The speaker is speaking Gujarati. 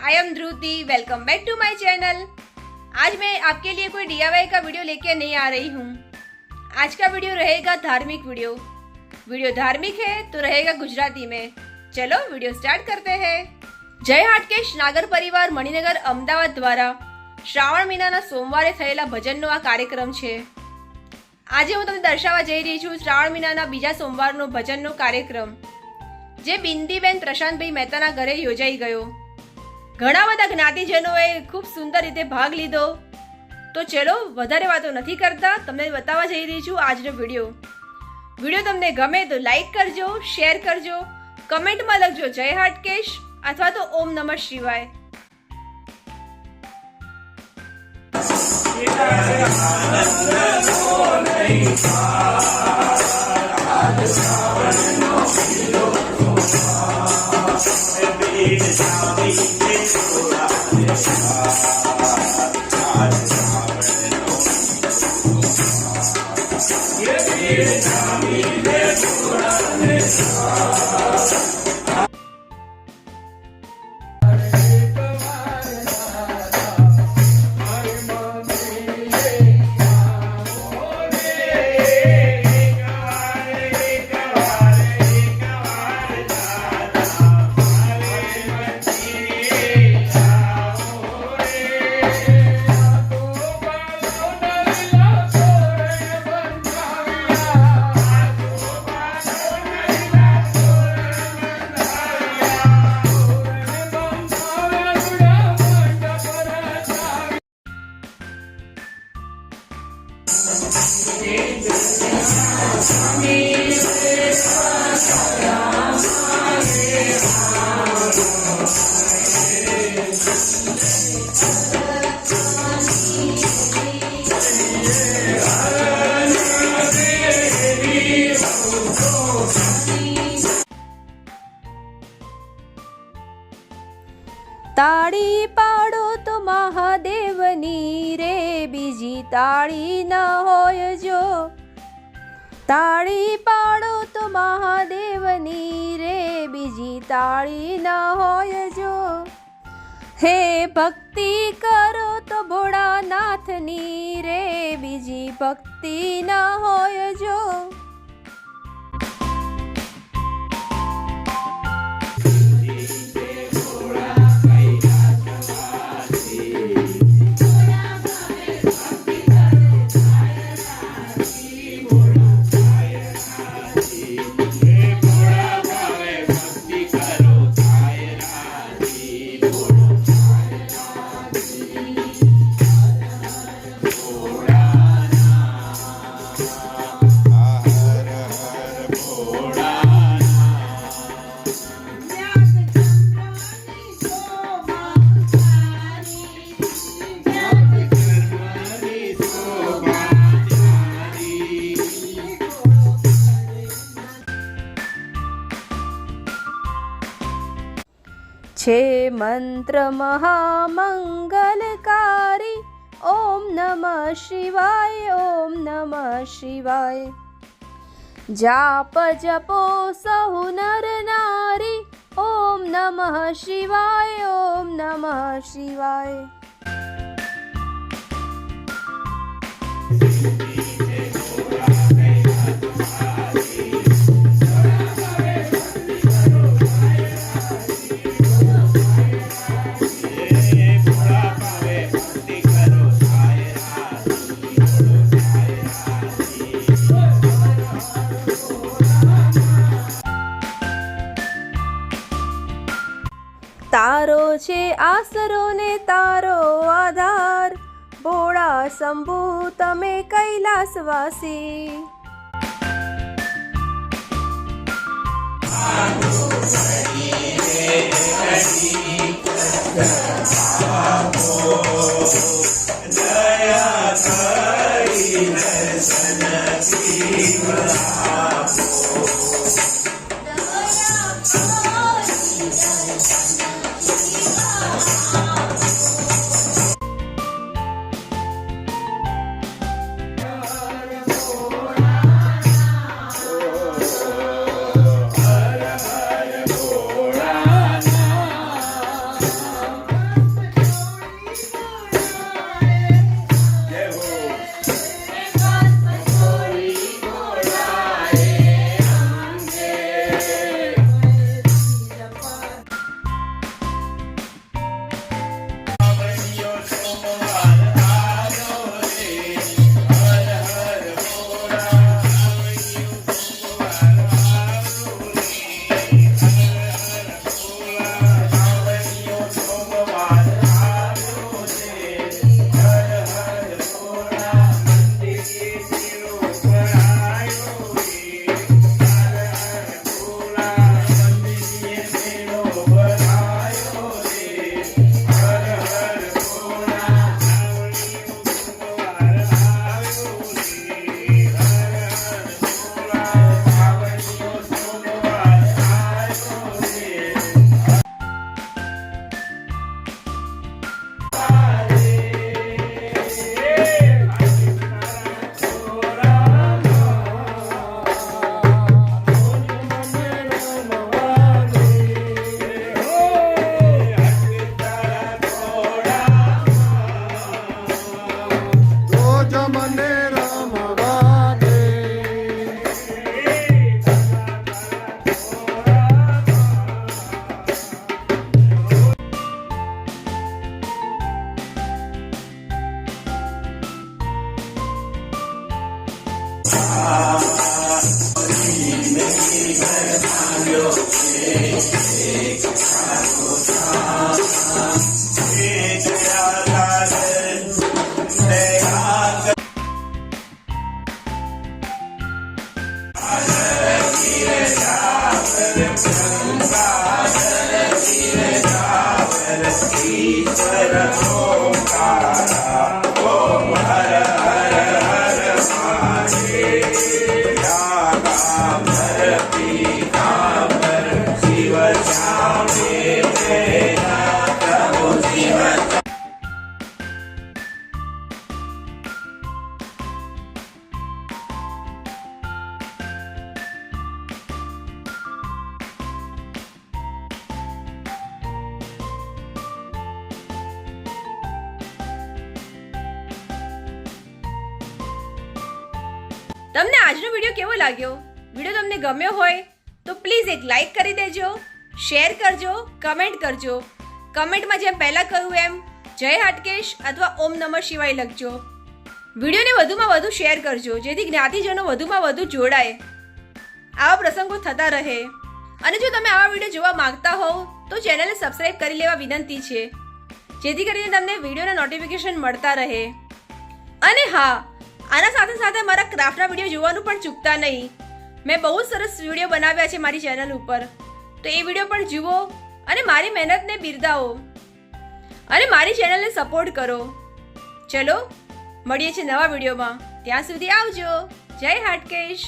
I am Dhruti welcome back to my channel आज मैं आपके लिए कोई डीआईवाई का वीडियो लेके नहीं आ रही हूँ आज का वीडियो रहेगा धार्मिक वीडियो वीडियो धार्मिक है तो रहेगा गुजराती में चलो वीडियो स्टार्ट करते हैं જય હાટકેશ નાગર પરિવાર મણિનગર અમદાવાદ દ્વારા શ્રાવણ મહિનાના સોમવારે થયેલા ભજનનો આ કાર્યક્રમ છે આજે હું તમને દર્શાવવા જઈ રહી છું શ્રાવણ મહિનાના બીજા સોમવારનો ભજનનો કાર્યક્રમ જે બિંદીબેન પ્રશાંતભાઈ મહેતાના ઘરે યોજાઈ ગયો ઘણા બધા જ્ઞાતિજનોએ ખૂબ સુંદર રીતે ભાગ લીધો. તો ચલો, વધારે વાતો નથી કરતા, તમને બતાવવા જઈ રહી છું આજનો વીડિયો. વીડિયો તમને ગમે તો લાઈક કરજો, શેર કરજો, કમેન્ટમાં લખજો જય હાટકેશ અથવા તો ઓમ નમઃ શિવાય. Yeah. તાળી પાડો તો મહાદેવની. તાળી ન હોય જો. તાળી પાડો તો મહાદેવની રે. બીજી તાળી ન હોય જો. હે ભક્તિ કરો તો ભોળાનાથની રે. બીજી ભક્તિ ન હોય છે મંત્ર મહામંગલકારી ઓમ નમઃ શિવાય ઓમ નમઃ શિવાય જાપ જપો સહુ નર નારી ઓમ નમઃ શિવાય ઓમ નમઃ શિવાય તારો છે આસરો ને તારો આધાર ભોળા શંભુ તમે કૈલાસવાસી Thank. Ah! તમને આજનો વીડિયો કેવો લાગ્યો? વીડિયો તમને ગમ્યો હોય તો પ્લીઝ એક લાઈક કરી દેજો, શેર કરજો, કમેન્ટ કરજો. કમેન્ટમાં જેમ પહેલાં કહ્યું એમ, જય હાટકેશ અથવા ઓમ નમઃ શિવાય લખજો. વિડીયોને વધુમાં વધુ શેર કરજો, જેથી જ્ઞાતિજનો વધુમાં વધુ જોડાય. આવા પ્રસંગો થતા રહે. અને જો તમે આવા વીડિયો જોવા માંગતા હોવ, તો ચેનલને સબસ્ક્રાઇબ કરી લેવા વિનંતી છે. જેથી કરીને તમને વિડીયોના નોટિફિકેશન મળતા રહે. અને હા આના સાથે સાથે મારા ક્રાફ્ટના વીડિયો જોવાનું પણ ચૂકતા નહીં. મેં બહુ સરસ વીડિયો બનાવ્યા છે મારી ચેનલ ઉપર. તો એ વીડિયો પણ જુઓ અને મારી મહેનતને બિરદાવો. અને મારી ચેનલને સપોર્ટ કરો. ચલો, મળીએ છીએ નવા વિડીયોમાં ત્યાં સુધી આવજો. જય હાટકેશ.